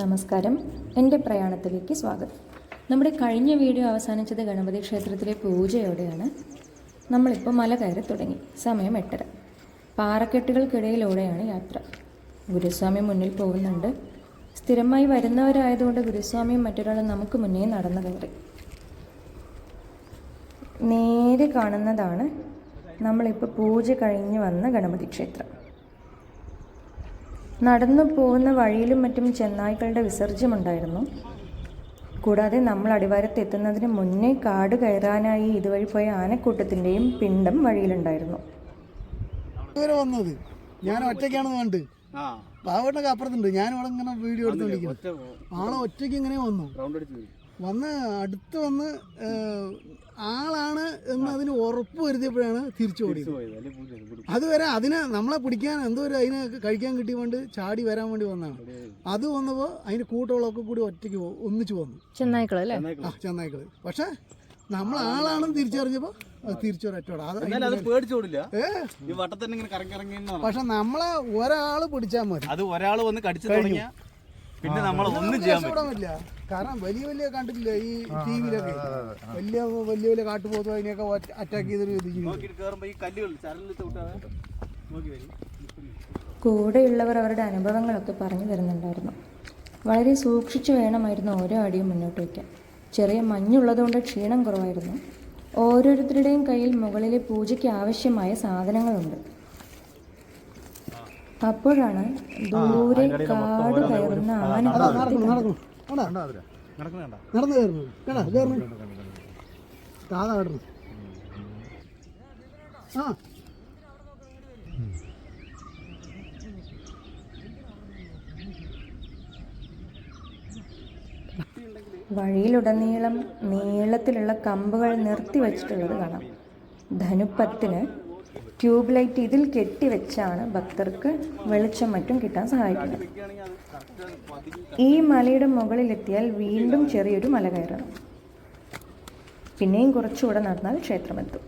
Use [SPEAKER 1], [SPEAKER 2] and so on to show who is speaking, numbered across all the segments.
[SPEAKER 1] നമസ്കാരം. എന്റെ പ്രയാണത്തിലേക്ക് സ്വാഗതം. നമ്മുടെ കഴിഞ്ഞ വീഡിയോ അവസാനിച്ചത് ഗണപതി ക്ഷേത്രത്തിലെ പൂജയോടെയാണ്. നമ്മളിപ്പോൾ മല കയറി തുടങ്ങി. സമയം എട്ടര. പാറക്കെട്ടുകൾക്കിടയിലൂടെയാണ് യാത്ര. ഗുരുസ്വാമി മുന്നിൽ പോകുന്നുണ്ട്. സ്ഥിരമായി വരുന്നവരായതുകൊണ്ട് ഗുരുസ്വാമിയും മറ്റൊരാളും നമുക്ക് മുന്നേ നടന്നു കയറി. നേരെ കാണുന്നതാണ് നമ്മളിപ്പോൾ പൂജ കഴിഞ്ഞ് വന്ന ഗണപതി ക്ഷേത്രം. നടന്നു പോകുന്ന വഴിയിലും മറ്റും ചെന്നായ്ക്കളുടെ വിസർജ്യമുണ്ടായിരുന്നു. കൂടാതെ നമ്മൾ അടിവാരത്ത് എത്തുന്നതിന് മുന്നേ കാട് കയറാനായി ഇതുവഴി പോയ ആനക്കൂട്ടത്തിന്റെയും പിണ്ടം വഴിയിലുണ്ടായിരുന്നു.
[SPEAKER 2] വന്നത്. ഞാൻ ഒറ്റയ്ക്കാണെന്ന് കണ്ട്
[SPEAKER 3] ആ.
[SPEAKER 2] പാവട്ടൊക്കെ അപ്പുറത്തുണ്ട്. ഞാൻ ഇവിടെ ഇങ്ങനെ വീഡിയോ എടുത്തോണ്ടിരിക്കുന്നു ആളെ ഒറ്റയ്ക്ക് ഇങ്ങനെ വന്നു.
[SPEAKER 3] റൗണ്ട് അടിച്ച് പോയി
[SPEAKER 2] വന്ന് അടുത്ത് വന്ന് ആളാണ് എന്ന് അതിന് ഉറപ്പ് വരുത്തിയപ്പോഴാണ് തിരിച്ചു ഓടിയത്. അതുവരെ അതിനെ നമ്മളെ പിടിക്കാൻ എന്തോ ഒരു അതിനെ കഴിക്കാൻ കിട്ടിയോണ്ട് ചാടി വരാൻ വേണ്ടി വന്നാണ് അത്. വന്നപ്പോൾ അതിന് കൂട്ടമുള്ളതൊക്കെ കൂടി ഒറ്റയ്ക്ക് ഒന്നിച്ചു ഒന്നിച്ച് വന്നു.
[SPEAKER 1] ചെന്നായ്ക്കളല്ലേ
[SPEAKER 2] ആ ചെന്നായ്ക്കൾ. പക്ഷെ നമ്മൾ ആളാണെന്ന് തിരിച്ചറിഞ്ഞപ്പോ അത് തിരിച്ചു അത്
[SPEAKER 3] എന്നാലും അത് പേടിച്ചോടില്ല.
[SPEAKER 2] ഏ?
[SPEAKER 3] ഈ വട്ടത്തന്നെ ഇങ്ങനെ കറങ്ങി കറങ്ങി നടക്കും.
[SPEAKER 2] പക്ഷെ നമ്മളെ ഒരാൾ പിടിച്ചാൽ മതി.
[SPEAKER 3] അത് ഒരാൾ വന്ന് കടിച്ചു തുടങ്ങിയ പിന്നെ നമ്മൾ ഒന്നും ചെയ്യാൻ
[SPEAKER 2] പറ്റില്ല. കാരണം വലിയ വലിയ കണ്ടിട്ടില്ല ഈ ടിവിയിലൊക്കെ വലിയ വലിയ വലിയ കാട്ടുപോത്തും അതിനെയൊക്കെ അറ്റാക്ക് ചെയ്തൊരു രീതി ചെയ്യും.
[SPEAKER 3] നോക്കിയിട്ട് ഈ കല്ലുകൾ ചരലിൽ ചവിട്ടാതെ നോക്കി വരും.
[SPEAKER 1] കൂടെയുള്ളവർ അവരുടെ അനുഭവങ്ങളൊക്കെ പറഞ്ഞു തരുന്നുണ്ടായിരുന്നു. വളരെ സൂക്ഷിച്ചു വേണമായിരുന്നു ഓരോ അടിയും മുന്നോട്ട് വയ്ക്കാൻ. ചെറിയ മഞ്ഞുള്ളതുകൊണ്ട് ക്ഷീണം കുറവായിരുന്നു. ഓരോരുത്തരുടെയും കയ്യിൽ മുകളിലെ പൂജയ്ക്ക് ആവശ്യമായ സാധനങ്ങളുണ്ട്. അപ്പോഴാണ് ദൂരെ കാട് കയറുന്ന ആന
[SPEAKER 2] നടക്കുന്നു നടക്കുന്നു ആണോ? നടന്നു കയറുന്നു കേടാ കയറുന്നു താഴെ കയറുന്നു ആ.
[SPEAKER 1] വഴിയിലുടനീളം നീളത്തിലുള്ള കമ്പുകൾ നിർത്തി വച്ചിട്ടുള്ളത് കാണാം. ധനുപ്പത്തിന് ട്യൂബ് ലൈറ്റ് ഇതിൽ കെട്ടിവെച്ചാണ് ഭക്തർക്ക് വെളിച്ചം മറ്റും കിട്ടാൻ സഹായിക്കുന്നത്. ഈ മലയുടെ മുകളിലെത്തിയാൽ വീണ്ടും ചെറിയൊരു മല കയറണം. പിന്നെയും കുറച്ചുകൂടെ നടന്നാൽ ക്ഷേത്രമെത്തും.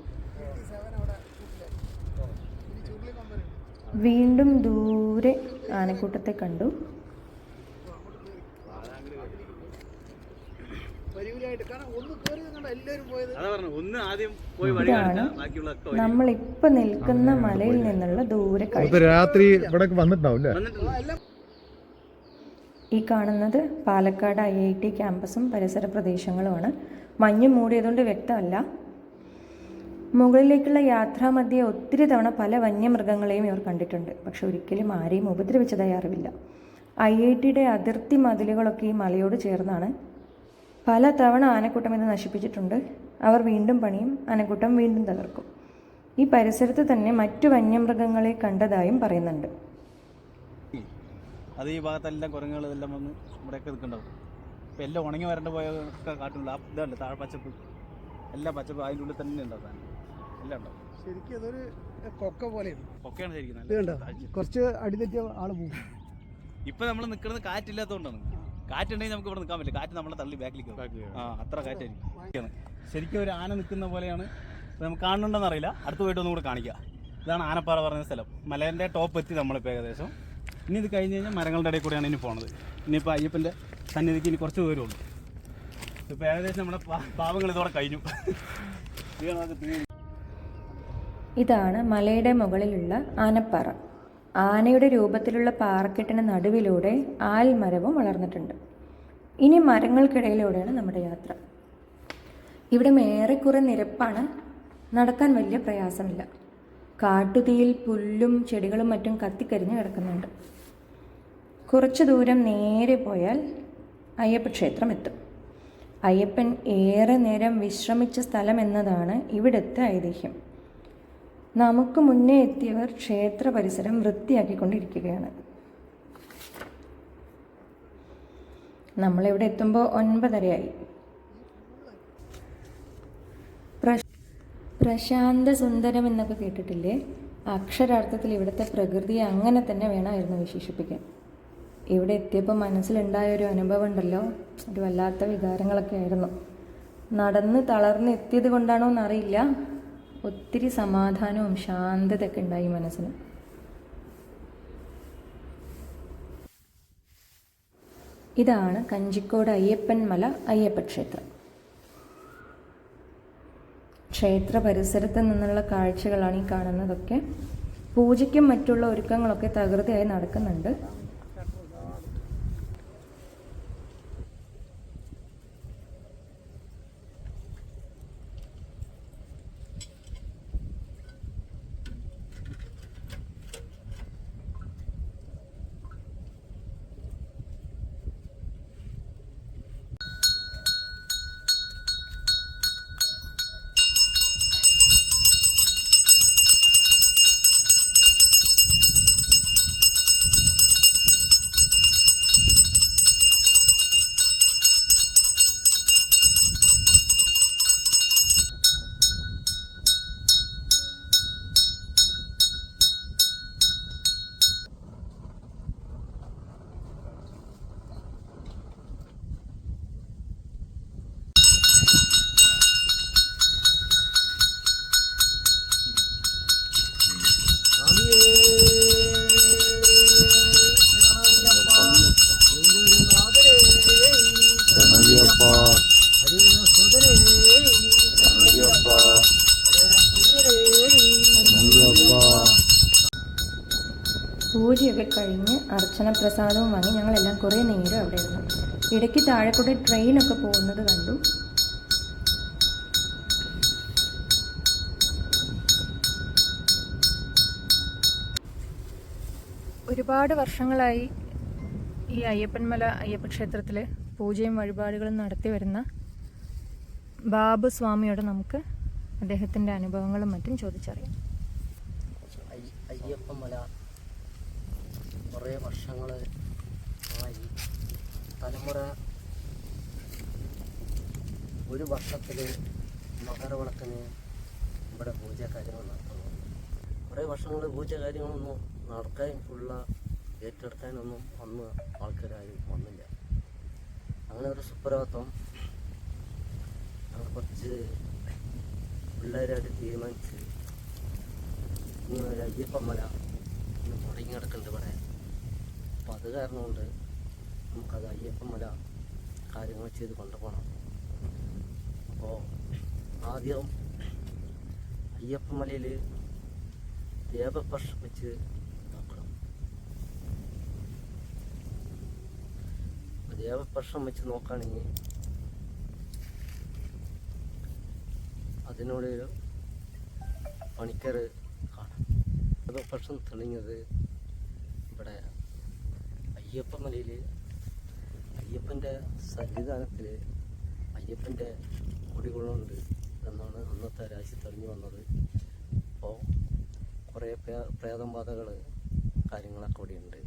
[SPEAKER 1] വീണ്ടും ദൂരെ ആനക്കൂട്ടത്തെ കണ്ടു.
[SPEAKER 2] പരിവിലായിട്ട് കാരണം ഒന്ന് കയറി കണ്ട എല്ലാവരും പോയത്?
[SPEAKER 3] അതാ പറഞ്ഞു ഒന്ന് ആദ്യം പോയി വഴി കാണിച്ചാ ബാക്കിയുള്ളതൊക്കെ വഴി.
[SPEAKER 1] നമ്മളിപ്പോൾ നിൽക്കുന്ന മലയിൽ നിന്നുള്ള ദൂരെ
[SPEAKER 4] രാത്രി ഇവിടെ വന്നിട്ടുണ്ടാവില്ല അല്ലേ?
[SPEAKER 1] ഈ കാണുന്നത് പാലക്കാട് ഐ ഐ ടി ക്യാമ്പസും പരിസര പ്രദേശങ്ങളുമാണ്. മഞ്ഞ് മൂടിയതുകൊണ്ട് വ്യക്തമല്ല. മുകളിലേക്കുള്ള യാത്രാമധ്യേ ഒത്തിരി തവണ പല വന്യമൃഗങ്ങളെയും ഇവർ കണ്ടിട്ടുണ്ട്. പക്ഷെ ഒരിക്കലും ആരെയും ഉപദ്രവിച്ചതായി അറിവില്ല. ഐ ഐ ടിയുടെ അതിർത്തി മതിലുകളൊക്കെ ഈ മലയോട് ചേർന്നാണ് പല തവണ ആനക്കൂട്ടം ഇത് നശിപ്പിച്ചിട്ടുണ്ട്. അവർ വീണ്ടും പണിയും ആനക്കൂട്ടം വീണ്ടും തകർക്കും. ഈ പരിസരത്ത് തന്നെ മറ്റു വന്യമൃഗങ്ങളെ കണ്ടതായും പറയുന്നുണ്ട്.
[SPEAKER 3] അത് ഈ ഭാഗത്തെല്ലാം കുരങ്ങുകൾ ഇതെല്ലാം വന്ന് ഇവിടെയൊക്കെ നിൽക്കുന്നുണ്ടാവും. ഇപ്പം എല്ലാം ഉണങ്ങി വരേണ്ട പോയ ആ ഇതല്ല താഴെ പച്ചപ്പ്. എല്ലാ പച്ചപ്പ് അതിന്റെ ഉള്ളിൽ തന്നെ ഉണ്ടാവും എല്ലാം ഉണ്ടാവും.
[SPEAKER 2] ശരിക്കും അതൊരു കൊക്ക പോലെയാണ്.
[SPEAKER 3] കൊക്കയാണ് ശരിക്കും.
[SPEAKER 2] കുറച്ച് അടിതെറ്റിയ ആൾ പോകും
[SPEAKER 3] ഇപ്പം നമ്മൾ നിൽക്കുന്നത് കാറ്റില്ലാത്തതുകൊണ്ടാണ്. കാറ്റുണ്ടെങ്കിൽ നമുക്ക് ഇവിടെ നിൽക്കാൻ പറ്റില്ല. കാറ്റ് നമ്മളെ തള്ളി ബാക്കിലേക്ക്. ആ അത്ര കാറ്റായിരിക്കും. ശരിക്കും ഒരു ആന നിൽക്കുന്ന പോലെയാണ്. നമുക്ക് കാണുന്നുണ്ടെന്ന് അറിയില്ല. അടുത്ത് പോയിട്ട് ഒന്നും കൂടെ കാണിക്കുക ഇതാണ് ആനപ്പാറ പറഞ്ഞ സ്ഥലം. മലേന്റെ ടോപ്പ് എത്തി നമ്മളിപ്പോൾ ഏകദേശം. ഇനി ഇത് കഴിഞ്ഞ് കഴിഞ്ഞാൽ മരങ്ങളുടെ ഇടയിൽ കൂടെയാണ് ഇനി പോണത്. ഇനിയിപ്പോൾ അയ്യപ്പന്റെ സന്നിധിക്ക് ഇനി കുറച്ച് ദൂരമുള്ളൂ ഇപ്പോൾ ഏകദേശം നമ്മുടെ പാവങ്ങൾ ഇതോടെ കഴിഞ്ഞു.
[SPEAKER 1] ഇതാണ് മലയുടെ മുകളിലുള്ള ആനപ്പാറ. ആനയുടെ രൂപത്തിലുള്ള പാറക്കെട്ടിന് നടുവിലൂടെ ആൽമരവും വളർന്നിട്ടുണ്ട്. ഇനി മരങ്ങൾക്കിടയിലൂടെയാണ് നമ്മുടെ യാത്ര. ഇവിടെ ഏറെക്കുറെ നിരപ്പാണ്. നടക്കാൻ വലിയ പ്രയാസമില്ല. കാട്ടുതീയിൽ പുല്ലും ചെടികളും മറ്റും കത്തിക്കരിഞ്ഞ് കിടക്കുന്നുണ്ട്. കുറച്ച് ദൂരം നേരെ പോയാൽ അയ്യപ്പ ക്ഷേത്രം എത്തും. അയ്യപ്പൻ ഏറെ നേരം വിശ്രമിച്ച സ്ഥലം എന്നതാണ് ഇവിടുത്തെ ഐതിഹ്യം. നമുക്ക് മുന്നേ എത്തിയവർ ക്ഷേത്ര പരിസരം വൃത്തിയാക്കിക്കൊണ്ടിരിക്കുകയാണ്. നമ്മളിവിടെ എത്തുമ്പോൾ ഒൻപതരയായി. പ്ര- പ്രശാന്ത സുന്ദരം എന്നൊക്കെ കേട്ടിട്ടില്ലേ? അക്ഷരാർത്ഥത്തിൽ ഇവിടുത്തെ പ്രകൃതിയെ അങ്ങനെ തന്നെ വേണമായിരുന്നു വിശേഷിപ്പിക്കാൻ. ഇവിടെ എത്തിയപ്പോൾ മനസ്സിലുണ്ടായ ഒരു അനുഭവം ഉണ്ടല്ലോ. ഒരു വല്ലാത്ത വികാരങ്ങളൊക്കെ ആയിരുന്നു. നടന്ന് തളർന്ന് എത്തിയത് കൊണ്ടാണോ എന്നറിയില്ല ഒത്തിരി സമാധാനവും ശാന്തതയൊക്കെ ഉണ്ടായി മനസ്സിന്. ഇതാണ് കഞ്ചിക്കോട് അയ്യപ്പൻ മല അയ്യപ്പ ക്ഷേത്രം. ക്ഷേത്ര പരിസരത്ത് നിന്നുള്ള കാഴ്ചകളാണ് ഈ കാണുന്നതൊക്കെ. പൂജയ്ക്കും മറ്റുള്ള ഒരുക്കങ്ങളൊക്കെ തകൃതിയായി നടക്കുന്നുണ്ട്. പൂജയൊക്കെ കഴിഞ്ഞ് അർച്ചന പ്രസാദവും വാങ്ങി ഞങ്ങളെല്ലാം കുറേ നേരം അവിടെ ഇരുന്നു. ഇടയ്ക്ക് താഴെ കൂടെ ട്രെയിനൊക്കെ പോകുന്നത് കണ്ടു. ഒരുപാട് വർഷങ്ങളായി ഈ അയ്യപ്പൻമല അയ്യപ്പ ക്ഷേത്രത്തിൽ പൂജയും വഴിപാടുകളും നടത്തി വരുന്ന ബാബു സ്വാമിയോട് നമുക്ക് അദ്ദേഹത്തിന്റെ അനുഭവങ്ങളും മറ്റും ചോദിച്ചറിയാം.
[SPEAKER 5] അയ്യപ്പൻമല അയ്യപ്പമല കുറേ വർഷങ്ങൾ ആയി. തലമുറ ഒരു വർഷത്തിൽ മകരവിളക്കിന് ഇവിടെ പൂജ കാര്യങ്ങൾ നടത്തുന്നു. കുറേ വർഷങ്ങൾ പൂജ കാര്യങ്ങളൊന്നും നടക്കാൻ ഫുള്ള ഏറ്റെടുക്കാനൊന്നും അന്ന് ആൾക്കാരായി വന്നില്ല. അങ്ങനെ ഒരു സുപ്രഭാതം ഞങ്ങൾ കുറച്ച് പിള്ളേരായിട്ട് തീരുമാനിച്ച് ഇങ്ങനെ ഒരു അയ്യപ്പമല ഇന്ന് മുടങ്ങി കിടക്കുന്നുണ്ട് ഇവിടെ? അപ്പോൾ അത് കാരണം കൊണ്ട് നമുക്കത് വല കാര്യങ്ങൾ ചെയ്ത് കൊണ്ടുപോകണം. അപ്പോൾ ആദ്യം അയ്യപ്പമലയിൽ ദേവപക്ഷം വെച്ച് നോക്കണം ദേവപക്ഷം വെച്ച് നോക്കുകയാണെങ്കിൽ അതിനോടൊരു പണിക്കർ കാണാം. ദേവപക്ഷം തെളിഞ്ഞത് ഇവിടെ അയ്യപ്പമലയിൽ അയ്യപ്പന്റെ സന്നിധാനത്തിൽ അയ്യപ്പന്റെ കുടികളുണ്ട് എന്നാണ് അന്നത്തെ രാശി തെളിഞ്ഞു വന്നത്. അപ്പോൾ കുറേ പ്രേ കാര്യങ്ങളൊക്കെ ഇവിടെയുണ്ട്.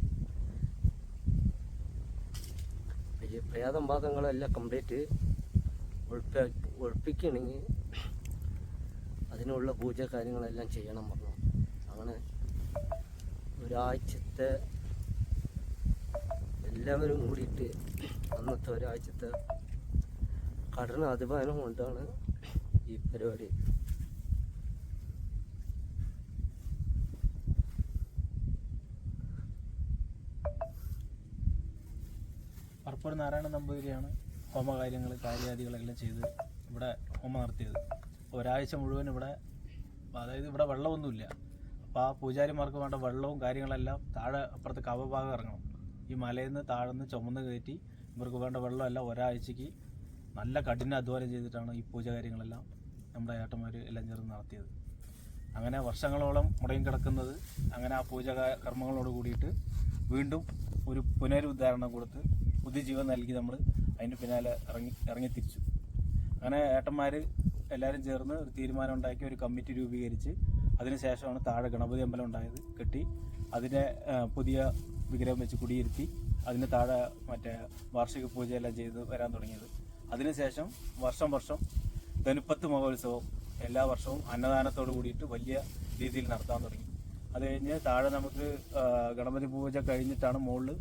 [SPEAKER 5] ഈ പ്രേതം ബാധങ്ങളെല്ലാം കംപ്ലീറ്റ് ഒഴിപ്പ ഒഴിപ്പിക്കണമെങ്കിൽ അതിനുള്ള പൂജ കാര്യങ്ങളെല്ലാം ചെയ്യണം പറഞ്ഞു. അങ്ങനെ ഒരാഴ്ചത്തെ എല്ലാവരും കൂടിയിട്ട് അന്നത്തെ ഒരാഴ്ചത്തെ കഠിന അധിപാനം കൊണ്ടാണ് ഈ പരിപാടി.
[SPEAKER 3] പറപ്പൂർ നാരായണ നമ്പൂതിരിയാണ് ഹോമകാര്യങ്ങൾ കാര്യാദികളെല്ലാം ചെയ്ത് ഇവിടെ ഹോമം നടത്തിയത്. ഒരാഴ്ച മുഴുവൻ ഇവിടെ അതായത് ഇവിടെ വെള്ളമൊന്നുമില്ല. അപ്പോൾ ആ പൂജാരിമാർക്ക് വേണ്ട വെള്ളവും കാര്യങ്ങളെല്ലാം താഴെ അപ്പുറത്ത് കവഭാഗം ഇറങ്ങണം. ഈ മലയിൽ നിന്ന് താഴെ നിന്ന് ചുമന്ന് കയറ്റി ഇവർക്ക് വേണ്ട വെള്ളമെല്ലാം ഒരാഴ്ചക്ക് നല്ല കഠിന അധ്വാനം ചെയ്തിട്ടാണ് ഈ പൂജ കാര്യങ്ങളെല്ലാം നമ്മുടെ ഏട്ടന്മാർ എല്ലാം ചേർന്ന് നടത്തിയത്. അങ്ങനെ വർഷങ്ങളോളം മുടങ്ങി കിടക്കുന്നത് അങ്ങനെ ആ പൂജ കർമ്മങ്ങളോട് കൂടിയിട്ട് വീണ്ടും ഒരു പുനരുദ്ധാരണം കൊടുത്ത് പുതുജീവൻ നൽകി നമ്മൾ അതിന് പിന്നാലെ ഇറങ്ങി ഇറങ്ങി തിരിച്ചു അങ്ങനെ ഏട്ടന്മാർ എല്ലാവരും ചേർന്ന് ഒരു തീരുമാനം ഉണ്ടാക്കി ഒരു കമ്മിറ്റി രൂപീകരിച്ച് അതിനുശേഷമാണ് താഴെ ഗണപതി അമ്പലം ഉണ്ടായത് കെട്ടി അതിന്റെ പുതിയ വിഗ്രഹം വെച്ച് കുടിയിരുത്തി അതിന് താഴെ മറ്റേ വാർഷിക പൂജയെല്ലാം ചെയ്ത് വരാൻ തുടങ്ങിയത്. അതിനുശേഷം വർഷം വർഷം ധനുപ്പത്ത് മഹോത്സവം എല്ലാ വർഷവും അന്നദാനത്തോട് കൂടിയിട്ട് വലിയ രീതിയിൽ നടത്താൻ തുടങ്ങി. അത് കഴിഞ്ഞ് താഴെ നമുക്ക് ഗണപതി പൂജ കഴിഞ്ഞിട്ടാണ് മുകളിൽ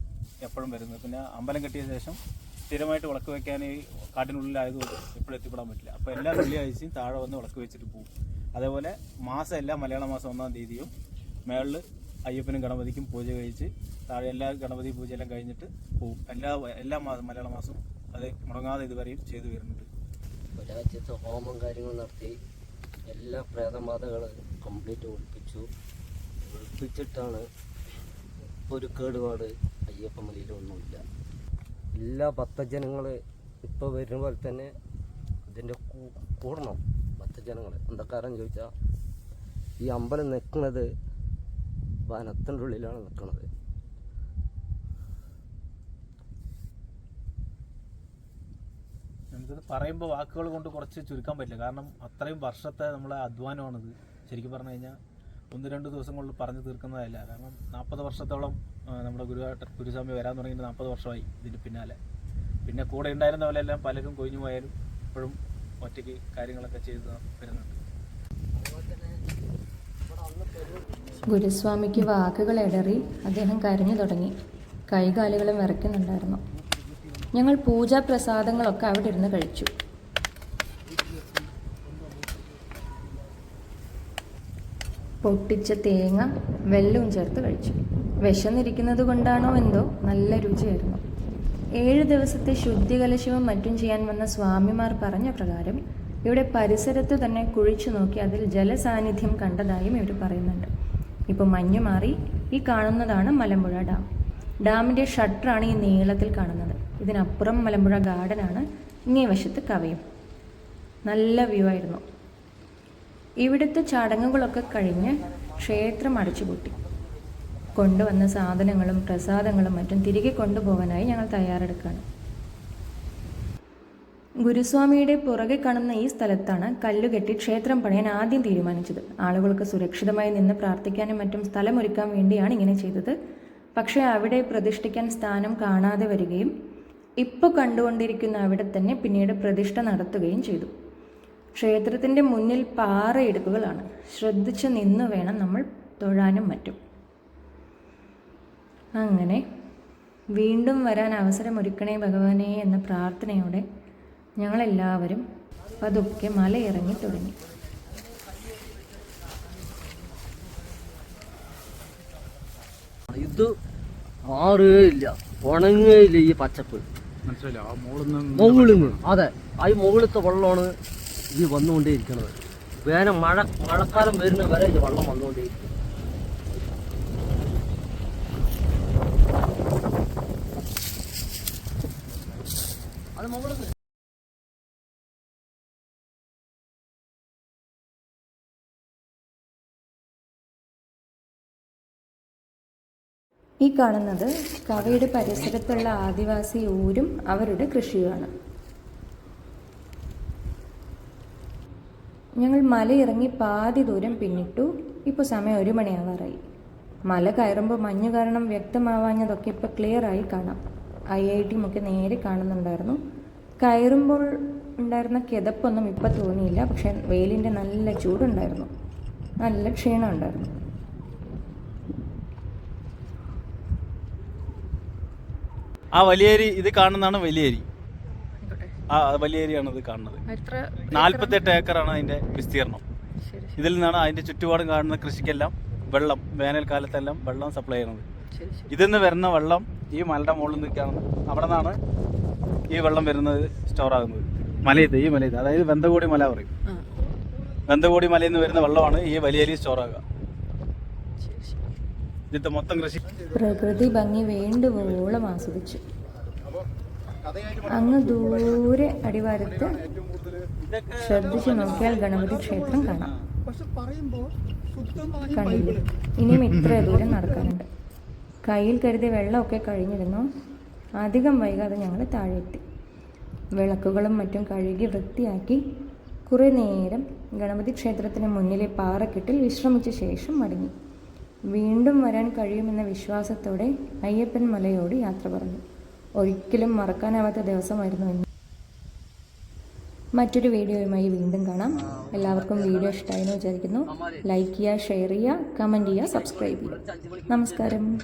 [SPEAKER 3] എപ്പോഴും വരുന്നത്. പിന്നെ അമ്പലം കെട്ടിയ ശേഷം സ്ഥിരമായിട്ട് വിളക്ക് വെക്കാൻ ഈ കാട്ടിനുള്ളിലായതുകൊണ്ട് എപ്പോഴും എത്തിപ്പെടാൻ പറ്റില്ല. അപ്പോൾ എല്ലാ വെള്ളിയാഴ്ചയും താഴെ വന്ന് വിളക്ക് വെച്ചിട്ട് പോകും. അതേപോലെ മാസം എല്ലാ മലയാള മാസം ഒന്നാം തീയതിയും മേളിൽ അയ്യപ്പനും ഗണപതിക്കും പൂജ കഴിച്ച് താഴെ എല്ലാ ഗണപതി പൂജയെല്ലാം കഴിഞ്ഞിട്ട് പോവും. എല്ലാ എല്ലാ മാസം മലയാള മാസം അത് മുടങ്ങാതെ ഇതുവരെയും ചെയ്തു വരുന്നുണ്ട്.
[SPEAKER 5] ഒരാഴ്ചത്തെ ഹോമം കാര്യങ്ങൾ നടത്തി എല്ലാ പ്രേതബാധകൾ കംപ്ലീറ്റ് ഒളിപ്പിച്ചു. ഒളിപ്പിച്ചിട്ടാണ് ഒരു കേടുപാട് അയ്യപ്പമലയിലൊന്നുമില്ല എല്ലാ ഭക്തജനങ്ങൾ ഇപ്പോൾ വരുന്ന പോലെ തന്നെ ഇതിന്റെ കൂടണം ഭക്തജനങ്ങൾ എന്താ കാരണം ചോദിച്ചാൽ ഈ അമ്പലം നിൽക്കുന്നത് വനത്തിന്റെ ഉള്ളിലാണ് നിൽക്കുന്നത്
[SPEAKER 3] നമുക്കിത് പറയുമ്പോൾ വാക്കുകൾ കൊണ്ട് കുറച്ച് ചുരുക്കാൻ പറ്റില്ല. കാരണം അത്രയും വർഷത്തെ നമ്മളെ അധ്വാനമാണിത്. ശരിക്കും പറഞ്ഞു കഴിഞ്ഞാൽ ഒന്ന് രണ്ട് ദിവസം കൊണ്ട് പറഞ്ഞു തീർക്കുന്നതല്ല. കാരണം നാൽപ്പത് വർഷത്തോളം നമ്മുടെ ഗുരു ഗുരുസ്വാമി വരാൻ തുടങ്ങിയിട്ട് നാൽപ്പത് വർഷമായി ഇതിന് പിന്നാലെ. പിന്നെ കൂടെ ഉണ്ടായിരുന്ന പോലെയെല്ലാം പലരും കൊഴിഞ്ഞു പോയാലും ഇപ്പോഴും ഒറ്റയ്ക്ക് കാര്യങ്ങളൊക്കെ ചെയ്ത് വരുന്നുണ്ട്
[SPEAKER 1] ഗുരുസ്വാമിക്ക് വാക്കുകൾ ഇടറി അദ്ദേഹം കരഞ്ഞു തുടങ്ങി. കൈകാലുകളും വിറയ്ക്കുന്നുണ്ടായിരുന്നു. ഞങ്ങൾ പൂജാ പ്രസാദങ്ങളൊക്കെ അവിടെ ഇരുന്ന് കഴിച്ചു. പൊട്ടിച്ച തേങ്ങ വെല്ലവും ചേർത്ത് കഴിച്ചു. വിശന്നിരിക്കുന്നത് കൊണ്ടാണോ എന്തോ നല്ല രുചിയായിരുന്നു. ഏഴ് ദിവസത്തെ ശുദ്ധികലശവും മറ്റും ചെയ്യാൻ വന്ന സ്വാമിമാർ പറഞ്ഞ പ്രകാരം ഇവിടെ പരിസരത്ത് തന്നെ കുഴിച്ചു നോക്കി അതിൽ ജലസാന്നിധ്യം കണ്ടതായും ഇവർ പറയുന്നുണ്ട്. ഇപ്പോൾ മഞ്ഞ് മാറി ഈ കാണുന്നതാണ് മലമ്പുഴ ഡാം. ഡാമിന്റെ ഷട്ടറാണ് ഈ നീളത്തിൽ കാണുന്നത്. ഇതിനപ്പുറം മലമ്പുഴ ഗാർഡനാണ്. ഇങ്ങേ വശത്ത് കവയും. നല്ല വ്യൂ ആയിരുന്നു. ഇവിടുത്തെ ചടങ്ങുകളൊക്കെ കഴിഞ്ഞ് ക്ഷേത്രം അടച്ചുപൂട്ടി. കൊണ്ടുവന്ന സാധനങ്ങളും പ്രസാദങ്ങളും മറ്റും തിരികെ കൊണ്ടുപോകാനായി ഞങ്ങൾ തയ്യാറെടുക്കുകയാണ്. ഗുരുസ്വാമിയുടെ പുറകെ കാണുന്ന ഈ സ്ഥലത്താണ് കല്ലുകെട്ടി ക്ഷേത്രം പണിയാൻ ആദ്യം തീരുമാനിച്ചത്. ആളുകൾക്ക് സുരക്ഷിതമായി നിന്ന് പ്രാർത്ഥിക്കാനും മറ്റും സ്ഥലമൊരുക്കാൻ വേണ്ടിയാണ് ഇങ്ങനെ ചെയ്തത്. പക്ഷേ അവിടെ പ്രതിഷ്ഠിക്കാൻ സ്ഥാനം കാണാതെ വരികയും ഇപ്പോൾ കണ്ടുകൊണ്ടിരിക്കുന്ന അവിടെ തന്നെ പിന്നീട് പ്രതിഷ്ഠ നടത്തുകയും ചെയ്തു. ക്ഷേത്രത്തിന്റെ മുന്നിൽ പാറയിടുക്കുകളാണ്. ശ്രദ്ധിച്ച് നിന്ന് വേണം നമ്മൾ തൊഴാനും മറ്റും. അങ്ങനെ വീണ്ടും വരാൻ അവസരമൊരുക്കണേ ഭഗവാനെ എന്ന പ്രാർത്ഥനയോടെ ഞങ്ങളെല്ലാവരും പതുക്കെ മലയിറങ്ങി തുടങ്ങി.
[SPEAKER 5] ഇത് മാറുകയില്ല ഉണങ്ങുകയില്ല ഈ പച്ചപ്പ്. മുകളിൽ അതെ ആ ഈ മുകളിലത്തെ വെള്ളമാണ് ഈ വന്നുകൊണ്ടേയിരിക്കുന്നത്. വേനൽ മഴ മഴക്കാലം വരുന്ന വരെ ഇത് വെള്ളം വന്നുകൊണ്ടേയിരിക്കും അത് മുകളിൽ
[SPEAKER 1] ഈ കാണുന്നത് കവയുടെ പരിസരത്തുള്ള ആദിവാസി ഊരും അവരുടെ കൃഷിയുമാണ്. ഞങ്ങൾ മലയിറങ്ങി പാതി ദൂരം പിന്നിട്ടു. ഇപ്പോൾ സമയം ഒരു മണിയാവാറായി. മല കയറുമ്പോൾ മഞ്ഞ് കാരണം വ്യക്തമാവാഞ്ഞതൊക്കെ ഇപ്പോൾ ക്ലിയറായി കാണാം. ഐ ഐ ടി ഒക്കെ നേരെ കാണുന്നുണ്ടായിരുന്നു. കയറുമ്പോൾ ഉണ്ടായിരുന്ന കിതപ്പൊന്നും ഇപ്പം തോന്നിയില്ല. പക്ഷേ വെയിലിന്റെ നല്ല ചൂടുണ്ടായിരുന്നു. നല്ല ക്ഷീണം ഉണ്ടായിരുന്നു
[SPEAKER 6] ആ വലിയേരി ഇത് കാണുന്നതാണ് വലിയേരി. ആ വലിയേരിയാണ് ഇത് കാണുന്നത്. നാല്പത്തെട്ട് ഏക്കറാണ് അതിന്റെ വിസ്തീർണം ഇതിൽ നിന്നാണ് അതിന്റെ ചുറ്റുപാടും കാണുന്ന കൃഷിക്കെല്ലാം വെള്ളം വേനൽക്കാലത്തെല്ലാം വെള്ളം സപ്ലൈ ചെയ്യുന്നത്. ഇതിൽ നിന്ന് വരുന്ന വെള്ളം ഈ മലയുടെ മുകളിൽ നിൽക്കുകയാണ്. അവിടെ നിന്നാണ് ഈ വെള്ളം വരുന്നത് സ്റ്റോർ ആകുന്നത്. മലയത്ത് ഈ മലയത്ത് അതായത് വെന്തകോടി മല പറയും. വെന്തകോടി മലയിൽ നിന്ന് വരുന്ന വെള്ളമാണ് ഈ വലിയേരി സ്റ്റോർ ആകുക.
[SPEAKER 1] പ്രകൃതി ഭംഗി വേണ്ടുവോളം ആസ്വദിച്ചു. അങ്ങ് ദൂരെ അടിവാരത്ത് ശ്രദ്ധിച്ചു നോക്കിയാൽ ഗണപതി ക്ഷേത്രം കാണാം. കണ്ടില്ലേ? ഇനിയും ഇത്ര ദൂരം നടക്കാനുണ്ട്. കയ്യിൽ കരുതി വെള്ളമൊക്കെ കഴിഞ്ഞിരുന്നു. അധികം വൈകാതെ ഞങ്ങൾ താഴെ എത്തി വിളക്കുകളും മറ്റും കഴുകി വൃത്തിയാക്കി കുറേ നേരം ഗണപതി ക്ഷേത്രത്തിന് മുന്നിലെ പാറക്കെട്ടിൽ വിശ്രമിച്ച ശേഷം മടങ്ങി. വീണ്ടും വരാൻ കഴിയുമെന്ന വിശ്വാസത്തോടെ അയ്യപ്പൻ മലയോട് യാത്ര പറഞ്ഞു. ഒരിക്കലും മറക്കാനാവാത്ത ദിവസമായിരുന്നു ഇന്ന്. മറ്റൊരു വീഡിയോയുമായി വീണ്ടും കാണാം. എല്ലാവർക്കും വീഡിയോ ഇഷ്ടമായെന്ന് വിചാരിക്കുന്നു. ലൈക്ക് ചെയ്യുക ഷെയർ ചെയ്യുക കമന്റ് ചെയ്യുക സബ്സ്ക്രൈബ് ചെയ്യുക. നമസ്കാരം.